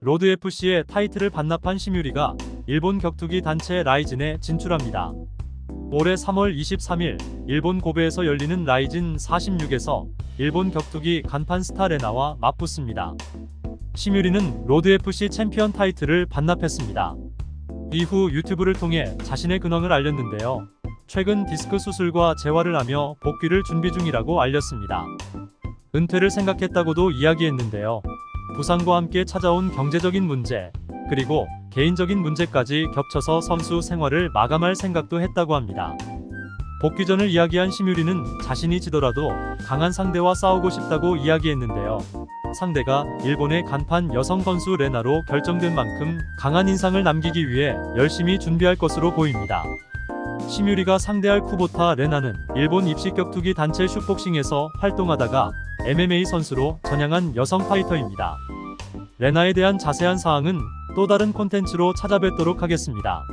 로드FC의 타이틀을 반납한 심유리가 일본 격투기 단체 라이진에 진출합니다. 올해 3월 23일 일본 고베에서 열리는 라이진 46에서 일본 격투기 간판 스타 레나와 맞붙습니다. 심유리는 로드FC 챔피언 타이틀을 반납했습니다. 이후 유튜브를 통해 자신의 근황을 알렸는데요. 최근 디스크 수술과 재활을 하며 복귀를 준비 중이라고 알렸습니다. 은퇴를 생각했다고도 이야기했는데요. 부상과 함께 찾아온 경제적인 문제, 그리고 개인적인 문제까지 겹쳐서 선수 생활을 마감할 생각도 했다고 합니다. 복귀전을 이야기한 심유리는 자신이 지더라도 강한 상대와 싸우고 싶다고 이야기했는데요. 상대가 일본의 간판 여성 선수 레나로 결정된 만큼 강한 인상을 남기기 위해 열심히 준비할 것으로 보입니다. 심유리가 상대할 쿠보타 레나는 일본 입식 격투기 단체 슈복싱에서 활동하다가 MMA 선수로 전향한 여성 파이터입니다. 레나에 대한 자세한 사항은 또 다른 콘텐츠로 찾아뵙도록 하겠습니다.